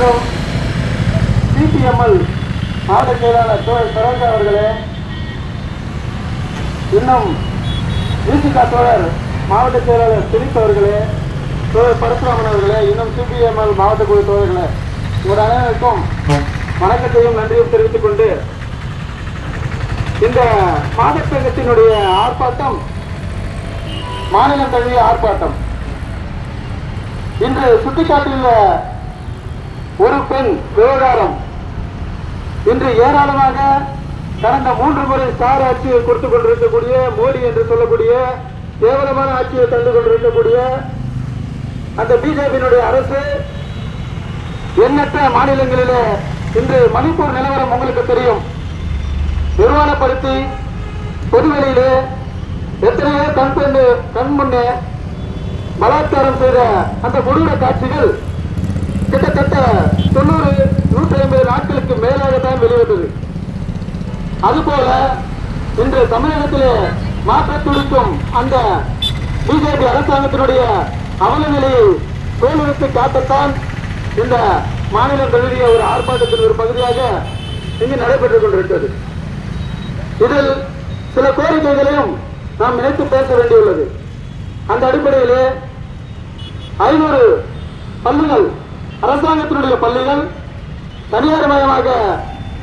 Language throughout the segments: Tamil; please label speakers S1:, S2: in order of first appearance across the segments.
S1: மற்றும் சிபிஎம்எல் மாவட்ட செயலாளர் தோழர் சரோஜா அவர்களே. இன்னும் விசிகா தோழர் மாவட்ட செயலாளர் திலீப் அவர்களே. தோழர் பரசுராமன் அவர்களே இன்னும் சிபிஎம்எல் மாவட்ட குழு தோழர்களே. உங்கள் அனைவருக்கும் வணக்கத்தையும் நன்றியும் தெரிவித்துக் கொண்டு இந்த மாதச்சங்கத்தினுடைய ஆர்ப்பாட்டம் மாநிலம் தழுவிய ஆர்ப்பாட்டம். இன்று சுட்டிக்காட்டியுள்ள ஒரு பெண் விவகாரம். இன்று ஏராளமாக கடந்த மூன்று முறை ஸ்டார் ஆட்சியை கொடுத்துக் கொண்டிருக்கக்கூடிய மோடி என்று சொல்லக்கூடிய கேவலமான ஆட்சியை தந்து கொண்டிருக்கக்கூடிய அந்த பிஜேபியினுடைய அரசு எண்ணற்ற மாநிலங்களிலே இன்று மணிப்பூர் நிலவரம் உங்களுக்கு தெரியும். நிர்வாணப்படுத்தி பொதுவெளியிலே எத்தனையோ கண் கண் முன்னே பலாத்காரம் செய்த அந்த கொடூர காட்சிகள் கிட்டத்தட்ட தொண்ணூறு நூற்றி ஐம்பது நாட்களுக்கு மேலாகத்தான் வெளிவந்தது. அதுபோல இன்று தமிழகத்திலே மாற்றத் துடிக்கும் அந்த பிஜேபி அரசாங்கத்தினுடைய அவல நிலையை தோலுரித்து காட்டத்தான் இந்த மாநிலம் தழுவிய ஒரு ஆர்ப்பாட்டத்தின் ஒரு பகுதியாக இங்கு நடைபெற்றுக் கொண்டிருக்கிறது. இதில் சில கோரிக்கைகளையும் நாம் இணைத்து பேச வேண்டியுள்ளது. அந்த அடிப்படையிலே ஐநூறு பள்ளிகள் அரசாங்கத்தினுடைய பள்ளிகள் தனியார் மயமாக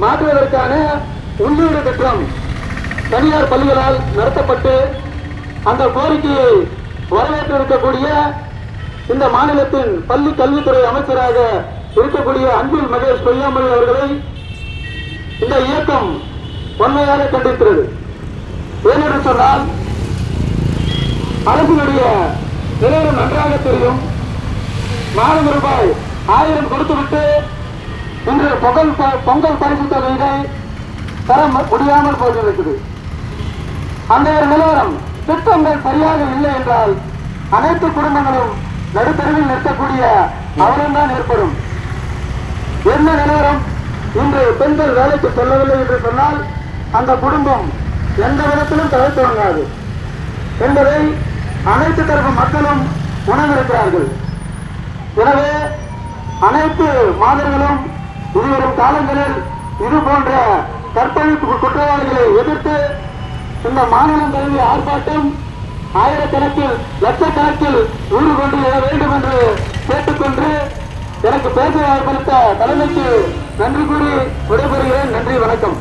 S1: மாற்றுவதற்கான உள்ளீடு திட்டம் தனியார் பள்ளிகளால் நடத்தப்பட்டு அந்த கோரிக்கையை வரவேற்று இருக்கக்கூடிய இந்த மாநிலத்தின் பள்ளி கல்வித்துறை அமைச்சராக இருக்கக்கூடிய அன்பில் மகேஷ் பொய்யாமொழி அவர்களை இந்த இயக்கம் உண்மையாக கண்டிக்கிறது. ஏனென்று சொன்னால் அரசினுடைய நிலையம் நன்றாக தெரியும். மாதம் ரூபாய் ஆயிரம் கொடுத்துவிட்டு இன்று பொங்கல் ப- பொங்கல் பரிசு தொகையினை தர முடியாமல் போயிருக்கிறது அந்த ஒரு நிலவரம் திட்டங்கள் சரியாக இல்லை என்றால் அனைத்து குடும்பங்களும் நடுத்தருவில் நிற்கக்கூடிய அவலம்தான் ஏற்படும். என்ன நிலவரம்? இன்று பெண்கள் வேலைக்கு செல்லவில்லை என்று சொன்னால் அந்த குடும்பம் எந்த விதத்திலும் தலை தொடங்காது என்பதை அனைத்து தரப்பு மக்களும் உணர்ந்திருக்கிறார்கள். எனவே அனைத்து மாதர்களும் இனிவரும் காலங்களில் இது போன்ற கற்பழிப்பு குற்றவாளிகளை எதிர்த்து இந்த மாநிலம் தழுவிய ஆர்ப்பாட்டம் ஆயிரக்கணக்கில் லட்சக்கணக்கில் ஊறு கொண்டு எழ வேண்டும் என்று கேட்டுக்கொண்டு எனக்கு பேச வாய்ப்பளித்த தலைமைக்கு நன்றி கூறி விடைபெறுகிறேன். நன்றி வணக்கம்.